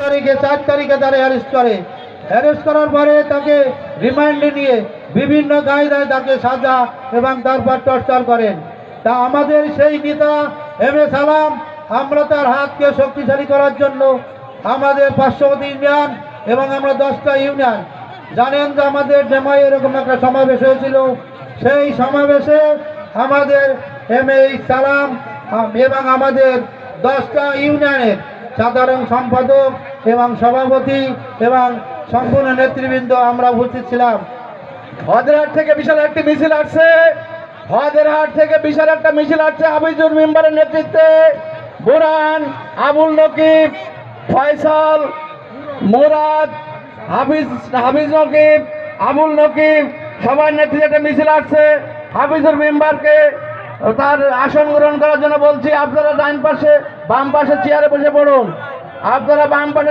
তারিখে, চার তারিখে তারা অ্যারেস্ট করে। অ্যারেস্ট করার পরে তাকে রিমান্ডে নিয়ে বিভিন্ন কায়দায় তাকে সাজা এবং তারপর টর্চার করেন। তা আমাদের সেই নেতা এম এ সালাম, আমরা তার হাতকে শক্তিশালী করার জন্য আমাদের পার্শ্ববর্তী ইউনিয়ন এবং আমরা দশটা ইউনিয়ন। জানেন যে আমাদের ডেমায় এরকম একটা সমাবেশ হয়েছিল। সেই সমাবেশে আমাদের এম এ সালাম এবং আমাদের দশটা ইউনিয়নের সাধারণ সম্পাদক এবং সভাপতি এবং সম্পূর্ণ নেতৃবৃন্দ আমরা উপস্থিত ছিলাম। হজরহাট থেকে বিশাল একটি মিছিল আসছে। হজরহাট থেকে বিশাল একটা মিছিল আসছে হাফিজুর মেম্বারের নেতৃত্বে। বুরান আবুল নকিব, ফয়সাল, মুরাদ, হাফিজ হাফিজ নকিব, আবুল নকিব সবার নেতৃত্বে একটা মিছিল আসছে হাফিজুর মেম্বারকে। তার আসন গ্রহণ করার জন্য বলছি, আপনারা ডাইন পাশে, বাম পাশে চেয়ারে বসে পড়ুন। আপনারা বাম পাশে